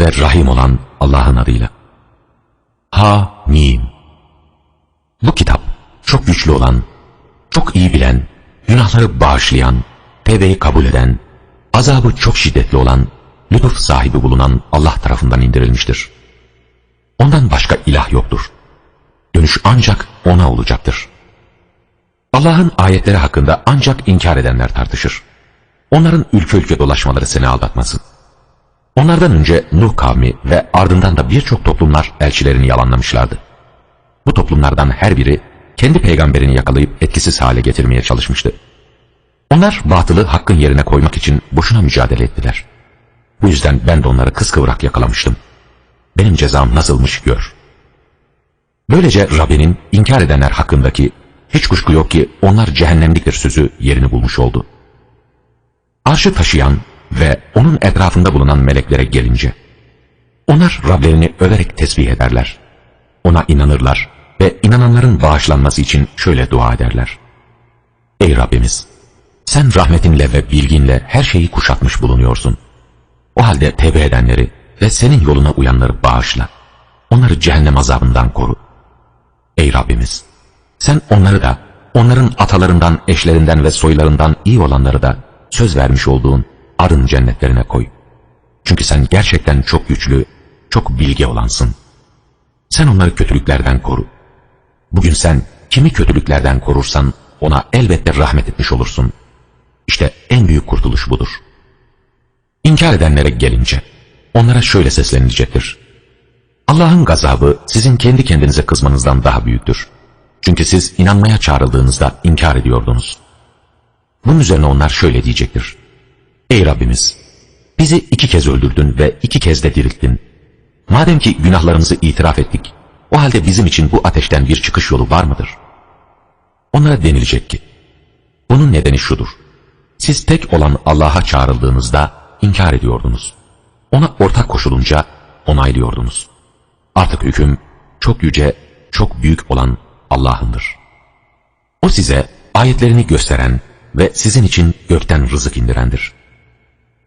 ve Rahim olan Allah'ın adıyla. Ha Mim Bu kitap çok güçlü olan, çok iyi bilen, günahları bağışlayan, tevbeyi kabul eden, azabı çok şiddetli olan, lütuf sahibi bulunan Allah tarafından indirilmiştir. Ondan başka ilah yoktur. Dönüş ancak O'na olacaktır. Allah'ın ayetleri hakkında ancak inkar edenler tartışır. Onların ülke ülke dolaşmaları seni aldatmasın. Onlardan önce Nuh kavmi ve ardından da birçok toplumlar elçilerini yalanlamışlardı. Bu toplumlardan her biri kendi peygamberini yakalayıp etkisiz hale getirmeye çalışmıştı. Onlar batılı hakkın yerine koymak için boşuna mücadele ettiler. Bu yüzden ben de onları kıskıvrak yakalamıştım. Benim cezam nasılmış gör. Böylece Rabbinin inkar edenler hakkındaki hiç kuşku yok ki onlar cehennemliktir sözü yerini bulmuş oldu. Arşı taşıyan ve onun etrafında bulunan meleklere gelince, onlar Rablerini överek tesbih ederler. Ona inanırlar ve inananların bağışlanması için şöyle dua ederler. Ey Rabbimiz! Sen rahmetinle ve bilginle her şeyi kuşatmış bulunuyorsun. O halde tevbe edenleri ve senin yoluna uyanları bağışla. Onları cehennem azabından koru. Ey Rabbimiz! Sen onları da, onların atalarından, eşlerinden ve soylarından iyi olanları da söz vermiş olduğun arın cennetlerine koy. Çünkü sen gerçekten çok güçlü, çok bilge olansın. Sen onları kötülüklerden koru. Bugün sen kimi kötülüklerden korursan ona elbette rahmet etmiş olursun. İşte en büyük kurtuluş budur. İnkar edenlere gelince onlara şöyle seslenilecektir. Allah'ın gazabı sizin kendi kendinize kızmanızdan daha büyüktür. Çünkü siz inanmaya çağrıldığınızda inkar ediyordunuz. Bunun üzerine onlar şöyle diyecektir. Ey Rabbimiz! Bizi iki kez öldürdün ve iki kez de dirilttin. Madem ki günahlarımızı itiraf ettik, o halde bizim için bu ateşten bir çıkış yolu var mıdır? Onlara denilecek ki, bunun nedeni şudur. Siz tek olan Allah'a çağrıldığınızda inkar ediyordunuz. Ona ortak koşulunca onaylıyordunuz. Artık hüküm çok yüce, çok büyük olan Allah'ındır. O size ayetlerini gösteren ve sizin için gökten rızık indirendir.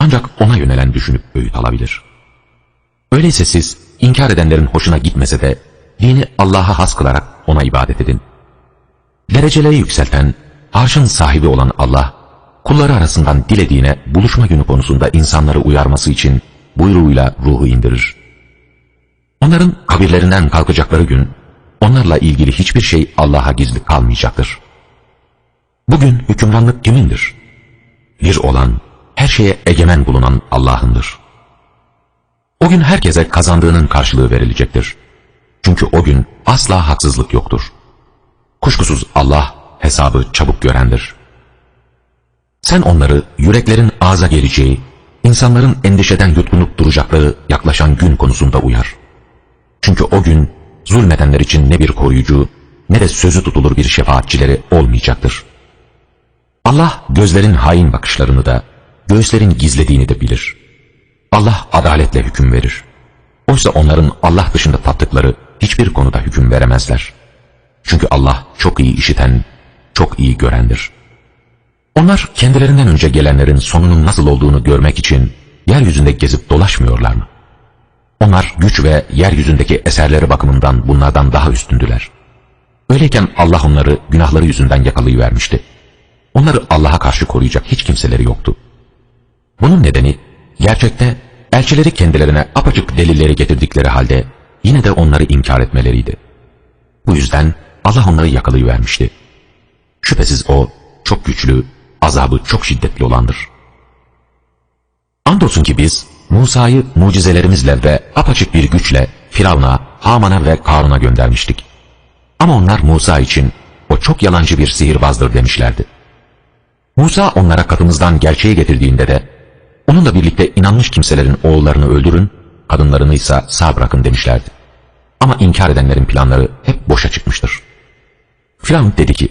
Ancak ona yönelen düşünüp öğüt alabilir. Öyleyse siz inkar edenlerin hoşuna gitmese de dini Allah'a has kılarak ona ibadet edin. Dereceleri yükselten, arşın sahibi olan Allah, kulları arasından dilediğine buluşma günü konusunda insanları uyarması için buyruğuyla ruhu indirir. Onların kabirlerinden kalkacakları gün, onlarla ilgili hiçbir şey Allah'a gizli kalmayacaktır. Bugün hükümranlık kimindir? Bir olan, her şeye egemen bulunan Allah'ındır. O gün herkese kazandığının karşılığı verilecektir. Çünkü o gün asla haksızlık yoktur. Kuşkusuz Allah hesabı çabuk görendir. Sen onları yüreklerin ağza geleceği, insanların endişeden yutkunup duracakları yaklaşan gün konusunda uyar. Çünkü o gün zulmedenler için ne bir koruyucu ne de sözü tutulur bir şefaatçileri olmayacaktır. Allah gözlerin hain bakışlarını da, göğüslerin gizlediğini de bilir. Allah adaletle hüküm verir. Oysa onların Allah dışında taptıkları hiçbir konuda hüküm veremezler. Çünkü Allah çok iyi işiten, çok iyi görendir. Onlar kendilerinden önce gelenlerin sonunun nasıl olduğunu görmek için yeryüzünde gezip dolaşmıyorlar mı? Onlar güç ve yeryüzündeki eserleri bakımından bunlardan daha üstündüler. Öyleyken Allah onları günahları yüzünden yakalayıvermişti. Onları Allah'a karşı koruyacak hiç kimseleri yoktu. Bunun nedeni gerçekte elçileri kendilerine apaçık delilleri getirdikleri halde yine de onları inkar etmeleriydi. Bu yüzden Allah onları yakalayıvermişti. Şüphesiz o çok güçlü, azabı çok şiddetli olandır. Andolsun ki biz Musa'yı mucizelerimizle ve apaçık bir güçle Firavun'a, Haman'a ve Karun'a göndermiştik. Ama onlar Musa için o çok yalancı bir sihirbazdır demişlerdi. Musa onlara katımızdan gerçeği getirdiğinde de onunla birlikte inanmış kimselerin oğullarını öldürün, kadınlarını ise sağ bırakın demişlerdi. Ama inkar edenlerin planları hep boşa çıkmıştır. Firavun dedi ki,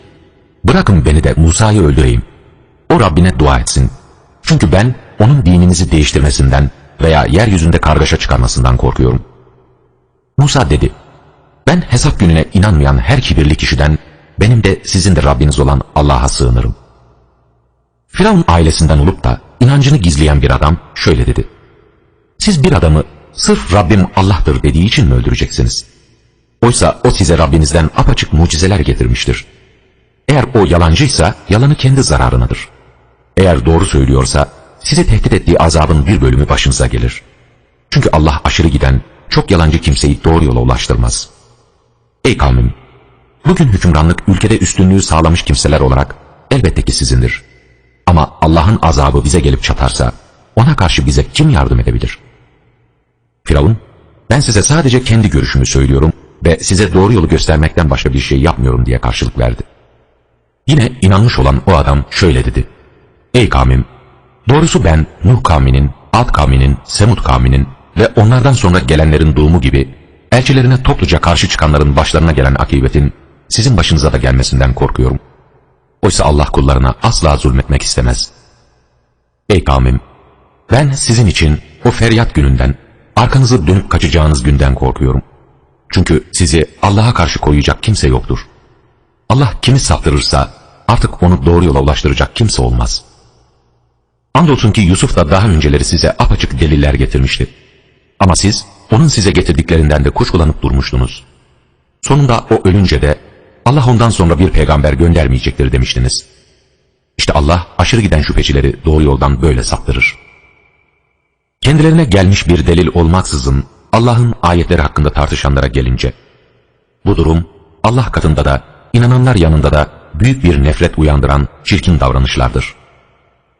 bırakın beni de Musa'yı öldüreyim. O Rabbine dua etsin. Çünkü ben onun dininizi değiştirmesinden veya yeryüzünde kargaşa çıkarmasından korkuyorum. Musa dedi, ben hesap gününe inanmayan her kibirli kişiden benim de sizin de Rabbiniz olan Allah'a sığınırım. Firavun ailesinden olup da inancını gizleyen bir adam şöyle dedi. Siz bir adamı sırf Rabbim Allah'tır dediği için mi öldüreceksiniz? Oysa o size Rabbinizden apaçık mucizeler getirmiştir. Eğer o yalancıysa yalanı kendi zararınadır. Eğer doğru söylüyorsa sizi tehdit ettiği azabın bir bölümü başınıza gelir. Çünkü Allah aşırı giden, çok yalancı kimseyi doğru yola ulaştırmaz. Ey kavmim! Bugün hükümranlık ülkede üstünlüğü sağlamış kimseler olarak elbette ki sizindir. Ama Allah'ın azabı bize gelip çatarsa ona karşı bize kim yardım edebilir? Firavun, ben size sadece kendi görüşümü söylüyorum ve size doğru yolu göstermekten başka bir şey yapmıyorum diye karşılık verdi. Yine inanmış olan o adam şöyle dedi. Ey kavmim! Doğrusu ben Nuh kavminin, Ad kavminin, Semud kavminin ve onlardan sonra gelenlerin doğumu gibi elçilerine topluca karşı çıkanların başlarına gelen akibetin sizin başınıza da gelmesinden korkuyorum. Oysa Allah kullarına asla zulmetmek istemez. Ey kavmim! Ben sizin için o feryat gününden, arkanızı dönüp kaçacağınız günden korkuyorum. Çünkü sizi Allah'a karşı koyacak kimse yoktur. Allah kimi saptırırsa artık onu doğru yola ulaştıracak kimse olmaz. Andolsun ki Yusuf da daha önceleri size apaçık deliller getirmişti. Ama siz onun size getirdiklerinden de kuşkulanıp durmuştunuz. Sonunda o ölünce de Allah ondan sonra bir peygamber göndermeyecektir demiştiniz. İşte Allah aşırı giden şüphecileri doğru yoldan böyle saptırır. Kendilerine gelmiş bir delil olmaksızın Allah'ın ayetleri hakkında tartışanlara gelince, bu durum Allah katında da inananlar yanında da büyük bir nefret uyandıran çirkin davranışlardır.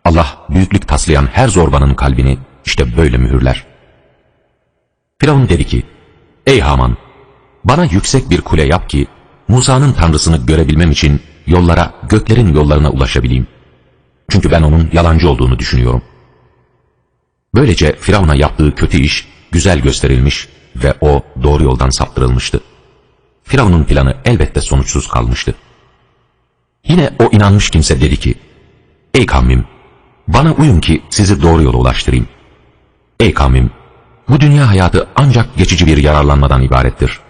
Allah büyüklük taslayan her zorbanın kalbini işte böyle mühürler. Firavun dedi ki, Ey Haman! Bana yüksek bir kule yap ki, Musa'nın tanrısını görebilmem için yollara, göklerin yollarına ulaşabileyim. Çünkü ben onun yalancı olduğunu düşünüyorum. Böylece Firavun'a yaptığı kötü iş güzel gösterilmiş ve o doğru yoldan saptırılmıştı. Firavun'un planı elbette sonuçsuz kalmıştı. Yine o inanmış kimse dedi ki, Ey kavmim, bana uyun ki sizi doğru yola ulaştırayım. Ey kavmim, bu dünya hayatı ancak geçici bir yararlanmadan ibarettir.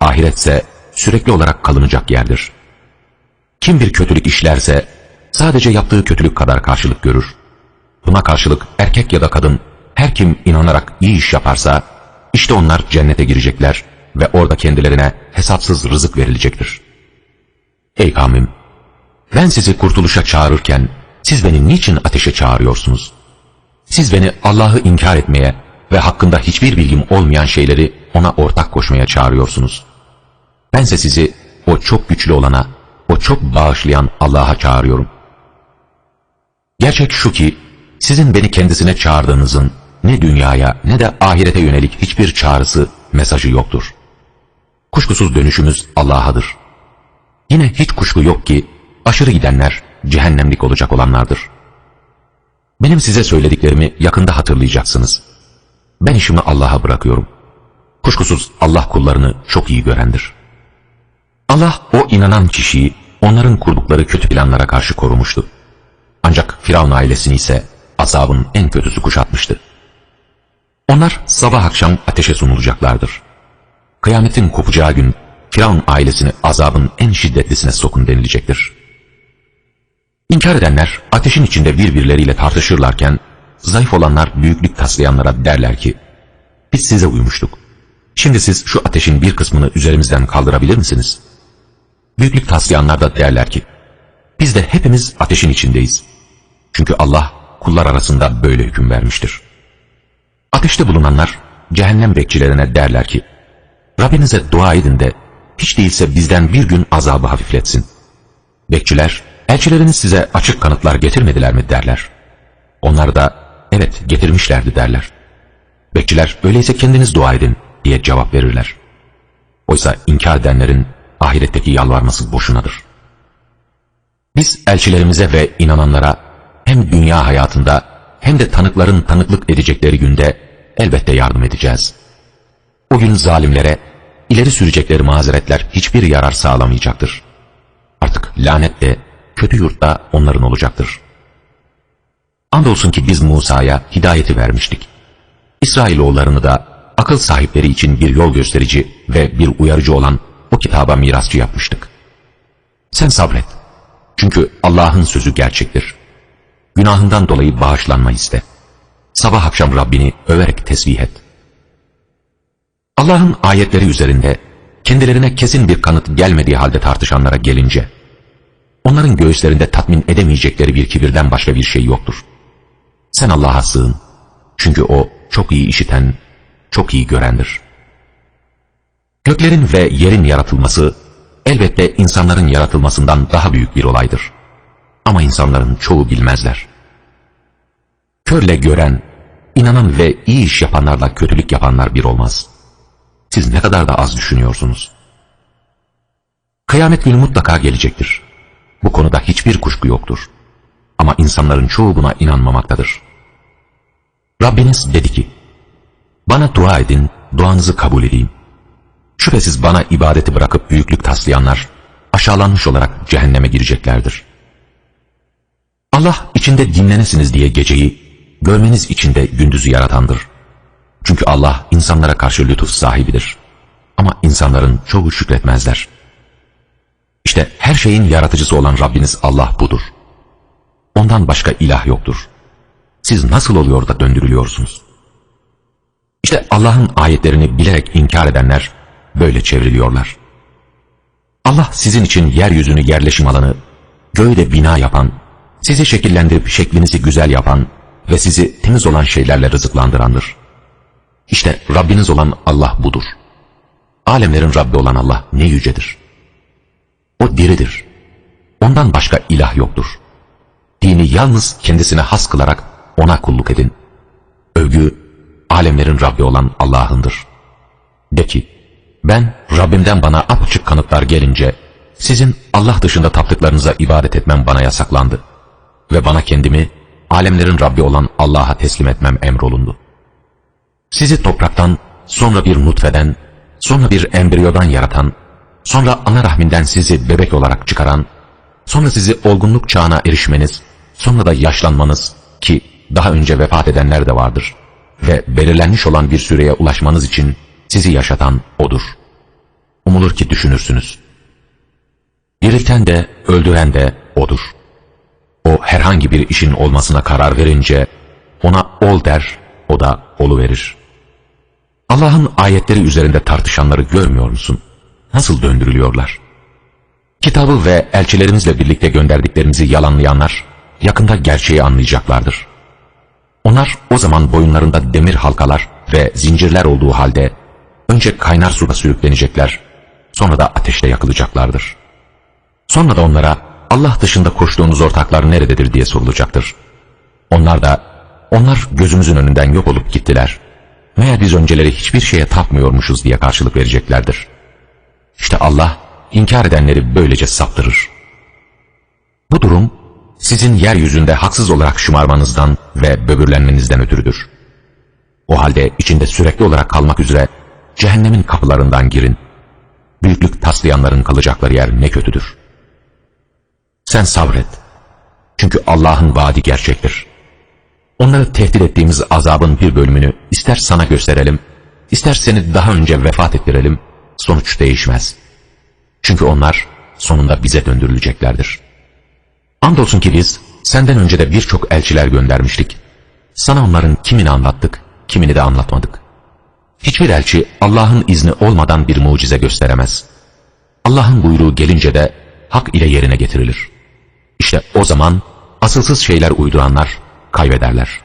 Ahiretse sürekli olarak kalınacak yerdir. Kim bir kötülük işlerse sadece yaptığı kötülük kadar karşılık görür. Buna karşılık erkek ya da kadın her kim inanarak iyi iş yaparsa işte onlar cennete girecekler ve orada kendilerine hesapsız rızık verilecektir. Ey kavmim! Ben sizi kurtuluşa çağırırken siz beni niçin ateşe çağırıyorsunuz? Siz beni Allah'ı inkar etmeye ve hakkında hiçbir bilgim olmayan şeyleri ona ortak koşmaya çağırıyorsunuz. Bense sizi o çok güçlü olana, o çok bağışlayan Allah'a çağırıyorum. Gerçek şu ki, sizin beni kendisine çağırdığınızın ne dünyaya ne de ahirete yönelik hiçbir çağrısı, mesajı yoktur. Kuşkusuz dönüşümüz Allah'adır. Yine hiç kuşku yok ki, aşırı gidenler cehennemlik olacak olanlardır. Benim size söylediklerimi yakında hatırlayacaksınız. Ben işimi Allah'a bırakıyorum. Kuşkusuz Allah kullarını çok iyi görendir. Allah o inanan kişiyi onların kurdukları kötü planlara karşı korumuştu. Ancak Firavun ailesini ise azabın en kötüsü kuşatmıştı. Onlar sabah akşam ateşe sunulacaklardır. Kıyametin kopacağı gün Firavun ailesini azabın en şiddetlisine sokun denilecektir. İnkar edenler ateşin içinde birbirleriyle tartışırlarken zayıf olanlar büyüklük taslayanlara derler ki biz size uymuştuk. Şimdi siz şu ateşin bir kısmını üzerimizden kaldırabilir misiniz? Büyüklük taslayanlar da derler ki biz de hepimiz ateşin içindeyiz. Çünkü Allah kullar arasında böyle hüküm vermiştir. Ateşte bulunanlar cehennem bekçilerine derler ki Rabbinize dua edin de hiç değilse bizden bir gün azabı hafifletsin. Bekçiler elçileriniz size açık kanıtlar getirmediler mi derler. Onlar da evet getirmişlerdi derler. Bekçiler öyleyse kendiniz dua edin diye cevap verirler. Oysa inkar edenlerin ahiretteki yalvarması boşunadır. Biz elçilerimize ve inananlara hem dünya hayatında hem de tanıkların tanıklık edecekleri günde elbette yardım edeceğiz. O gün zalimlere ileri sürecekleri mazeretler hiçbir yarar sağlamayacaktır. Artık lanet de kötü yurtta onların olacaktır. Andolsun ki biz Musa'ya hidayeti vermiştik. İsrailoğullarını da akıl sahipleri için bir yol gösterici ve bir uyarıcı olan o kitaba mirasçı yapmıştık. Sen sabret. Çünkü Allah'ın sözü gerçektir. Günahından dolayı bağışlanma iste. Sabah akşam Rabbini överek tesbih et. Allah'ın ayetleri üzerinde kendilerine kesin bir kanıt gelmediği halde tartışanlara gelince, onların göğüslerinde tatmin edemeyecekleri bir kibirden başka bir şey yoktur. Sen Allah'a sığın. Çünkü O çok iyi işiten, çok iyi görendir. Göklerin ve yerin yaratılması, elbette insanların yaratılmasından daha büyük bir olaydır. Ama insanların çoğu bilmezler. Körle gören, inanan ve iyi iş yapanlarla kötülük yapanlar bir olmaz. Siz ne kadar da az düşünüyorsunuz. Kıyamet günü mutlaka gelecektir. Bu konuda hiçbir kuşku yoktur. Ama insanların çoğu buna inanmamaktadır. Rabbiniz dedi ki, Bana dua edin, duanızı kabul edeyim. Şüphesiz bana ibadeti bırakıp büyüklük taslayanlar, aşağılanmış olarak cehenneme gireceklerdir. Allah içinde dinlenesiniz diye geceyi, görmeniz için de gündüzü yaratandır. Çünkü Allah insanlara karşı lütuf sahibidir. Ama insanların çoğu şükretmezler. İşte her şeyin yaratıcısı olan Rabbiniz Allah budur. Ondan başka ilah yoktur. Siz nasıl oluyor da döndürülüyorsunuz? İşte Allah'ın ayetlerini bilerek inkar edenler böyle çevriliyorlar. Allah sizin için yeryüzünü yerleşim alanı, göğü de bina yapan, sizi şekillendirip şeklinizi güzel yapan ve sizi temiz olan şeylerle rızıklandırandır. İşte Rabbiniz olan Allah budur. Alemlerin Rabbi olan Allah ne yücedir. O diridir. Ondan başka ilah yoktur. Dini yalnız kendisine has kılarak ona kulluk edin. Övgü, alemlerin Rabbi olan Allah'ındır. De ki, ben Rabbimden bana apaçık kanıtlar gelince, sizin Allah dışında taptıklarınıza ibadet etmem bana yasaklandı. Ve bana kendimi, alemlerin Rabbi olan Allah'a teslim etmem emrolundu. Sizi topraktan, sonra bir nutfeden, sonra bir embriyodan yaratan, sonra ana rahminden sizi bebek olarak çıkaran, sonra sizi olgunluk çağına erişmeniz, sonra da yaşlanmanız ki daha önce vefat edenler de vardır ve belirlenmiş olan bir süreye ulaşmanız için sizi yaşatan O'dur. Umulur ki düşünürsünüz. Dirilten de, öldüren de O'dur. O herhangi bir işin olmasına karar verince ona ol der, o da olu verir. Allah'ın ayetleri üzerinde tartışanları görmüyor musun? Nasıl döndürülüyorlar? Kitabı ve elçilerimizle birlikte gönderdiklerimizi yalanlayanlar yakında gerçeği anlayacaklardır. Onlar o zaman boyunlarında demir halkalar ve zincirler olduğu halde önce kaynar suda sürüklenecekler, sonra da ateşte yakılacaklardır. Sonra da onlara Allah dışında koştuğunuz ortaklar nerededir diye sorulacaktır. Onlar da onlar gözümüzün önünden yok olup gittiler. Meğer biz önceleri hiçbir şeye tapmıyormuşuz diye karşılık vereceklerdir. İşte Allah inkar edenleri böylece saptırır. Bu durum sizin yeryüzünde haksız olarak şımarmanızdan ve böbürlenmenizden ötürüdür. O halde içinde sürekli olarak kalmak üzere cehennemin kapılarından girin. Büyüklük taslayanların kalacakları yer ne kötüdür. Sen sabret. Çünkü Allah'ın vaadi gerçektir. Onları tehdit ettiğimiz azabın bir bölümünü ister sana gösterelim, ister seni daha önce vefat ettirelim, sonuç değişmez. Çünkü onlar sonunda bize döndürüleceklerdir. Andolsun ki biz senden önce de birçok elçiler göndermiştik. Sana onların kimini anlattık, kimini de anlatmadık. Hiçbir elçi Allah'ın izni olmadan bir mucize gösteremez. Allah'ın buyruğu gelince de hak ile yerine getirilir. İşte o zaman asılsız şeyler uyduranlar kaybederler.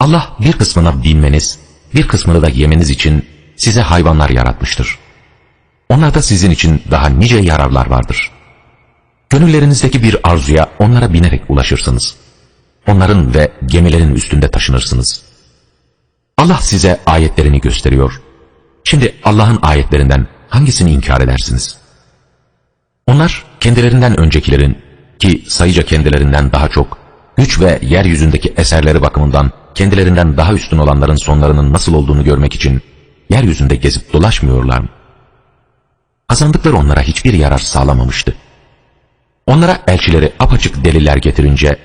Allah bir kısmına binmeniz, bir kısmını da yemeniz için size hayvanlar yaratmıştır. Onlarda sizin için daha nice yararlar vardır. Gönüllerinizdeki bir arzuya onlara binerek ulaşırsınız. Onların ve gemilerin üstünde taşınırsınız. Allah size ayetlerini gösteriyor. Şimdi Allah'ın ayetlerinden hangisini inkar edersiniz? Onlar kendilerinden öncekilerin ki sayıca kendilerinden daha çok, güç ve yeryüzündeki eserleri bakımından kendilerinden daha üstün olanların sonlarının nasıl olduğunu görmek için yeryüzünde gezip dolaşmıyorlar mı? Kazandıkları onlara hiçbir yarar sağlamamıştı. Onlara elçileri apaçık deliller getirince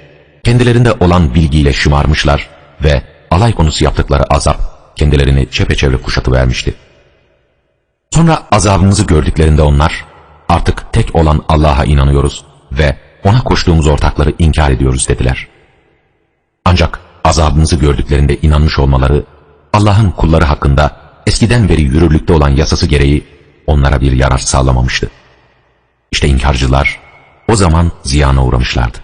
kendilerinde olan bilgiyle şımarmışlar ve alay konusu yaptıkları azap kendilerini çepeçevre kuşatıvermişti. Sonra azabımızı gördüklerinde onlar artık tek olan Allah'a inanıyoruz ve ona koştuğumuz ortakları inkar ediyoruz dediler. Ancak azabımızı gördüklerinde inanmış olmaları Allah'ın kulları hakkında eskiden beri yürürlükte olan yasası gereği onlara bir yarar sağlamamıştı. İşte inkarcılar o zaman ziyana uğramışlardı.